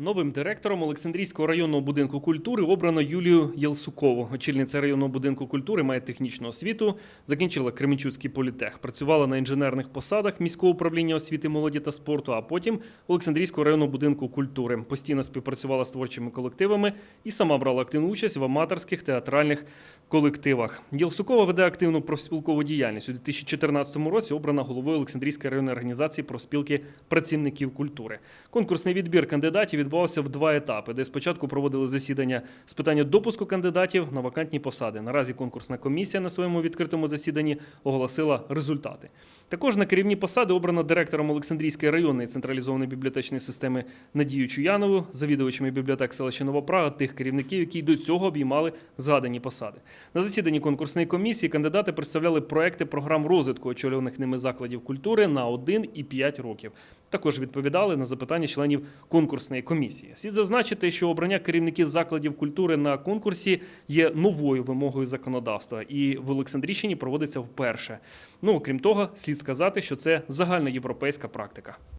Новим директором Олександрійського районного будинку культури обрано Юлію Єлсукову. Очільниця районного будинку культури має технічну освіту, закінчила Кременчуцький політех, працювала на інженерних посадах міського управління освіти, молоді та спорту, а потім Олександрійського районного будинку культури. Постійно співпрацювала з творчими колективами і сама брала активну участь в аматорських театральних колективах. Єлсукова веде активну профспілкову діяльність. У 2014 році обрана головою Олександрійської районної організації профспілки працівників культури. Конкурсний відбір кандидатів відбувався в два етапи, де спочатку проводили засідання з питання допуску кандидатів на вакантні посади. Наразі конкурсна комісія на своєму відкритому засіданні оголосила результати. Також на керівні посади обрано директором Олександрійської районної централізованої бібліотечної системи Надію Чуянову, завідувачами бібліотек селища Новопрага, тих керівників, які до цього обіймали згадані посади. На засіданні конкурсної комісії кандидати представляли проекти програм розвитку очолюваних ними закладів культури на 1 і 5 років. Також відповідали на запитання членів конкурсної комісії. Слід зазначити, що обрання керівників закладів культури на конкурсі є новою вимогою законодавства, і в Олександрійщині проводиться вперше. Ну окрім того, слід сказати, що це загальноєвропейська практика.